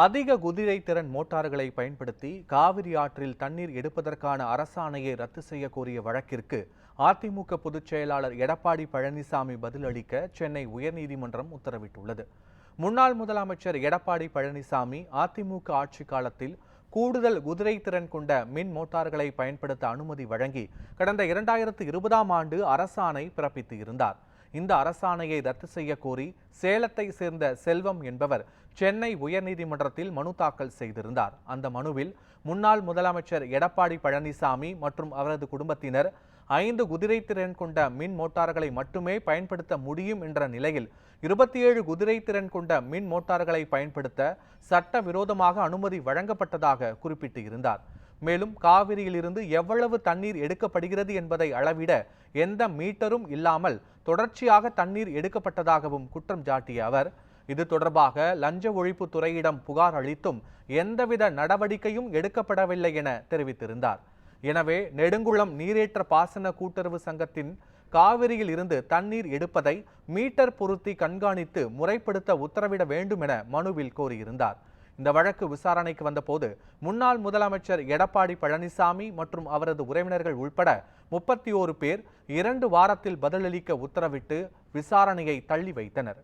அதிக குதிரை திறன் மோட்டார்களை பயன்படுத்தி காவிரி ஆற்றில் தண்ணீர் எடுப்பதற்கான அரசாணையை ரத்து செய்ய கோரிய வழக்கிற்கு அதிமுக பொதுச் செயலாளர் எடப்பாடி பழனிசாமி பதிலளிக்க சென்னை உயர்நீதிமன்றம் உத்தரவிட்டுள்ளது. முன்னாள் முதலமைச்சர் எடப்பாடி பழனிசாமி அதிமுக ஆட்சி காலத்தில் கூடுதல் குதிரை திறன் கொண்ட மின் மோட்டார்களை பயன்படுத்த அனுமதி வழங்கி கடந்த இரண்டாயிரத்து இருபதாம் ஆண்டு அரசாணை பிறப்பித்து இருந்தார். இந்த அரசாணையை ரத்து செய்ய கோரி சேலத்தை சேர்ந்த செல்வம் என்பவர் சென்னை உயர்நீதிமன்றத்தில் மனு தாக்கல் செய்திருந்தார். அந்த மனுவில் முன்னாள் முதலமைச்சர் எடப்பாடி பழனிசாமி மற்றும் அவரது குடும்பத்தினர் ஐந்து குதிரை திறன் கொண்ட மின் மோட்டார்களை மட்டுமே பயன்படுத்த முடியும் என்ற நிலையில் இருபத்தி ஏழு குதிரை திறன் கொண்ட மின் மோட்டார்களை பயன்படுத்த சட்டவிரோதமாக அனுமதி வழங்கப்பட்டதாக குறிப்பிட்டு இருந்தார் மேலும் காவிரியிலிருந்து எவ்வளவு தண்ணீர் எடுக்கப்படுகிறது என்பதை அளவிட எந்த மீட்டரும் இல்லாமல் தொடர்ச்சியாக தண்ணீர் எடுக்கப்பட்டதாகவும் குற்றம் சாட்டிய அவர் இது தொடர்பாக லஞ்ச ஒழிப்பு துறையிடம் புகார் அளித்தும் எந்தவித நடவடிக்கையும் எடுக்கப்படவில்லை என தெரிவித்திருந்தார். எனவே நெடுங்குளம் நீரேற்ற பாசன கூட்டுறவு சங்கத்தின் காவிரியில் இருந்து தண்ணீர் எடுப்பதை மீட்டர் பொருத்தி கண்காணித்து முறைப்படுத்த உத்தரவிட வேண்டும் என மனுவில் கோரியிருந்தார். இந்த வழக்கு விசாரணைக்கு வந்தபோது முன்னாள் முதலமைச்சர் எடப்பாடி பழனிசாமி மற்றும் அவரது உறவினர்கள் உள்பட முப்பத்தி ஓரு பேர் இரண்டு வாரத்தில் பதிலளிக்க உத்தரவிட்டு விசாரணையை தள்ளி வைத்தனர்.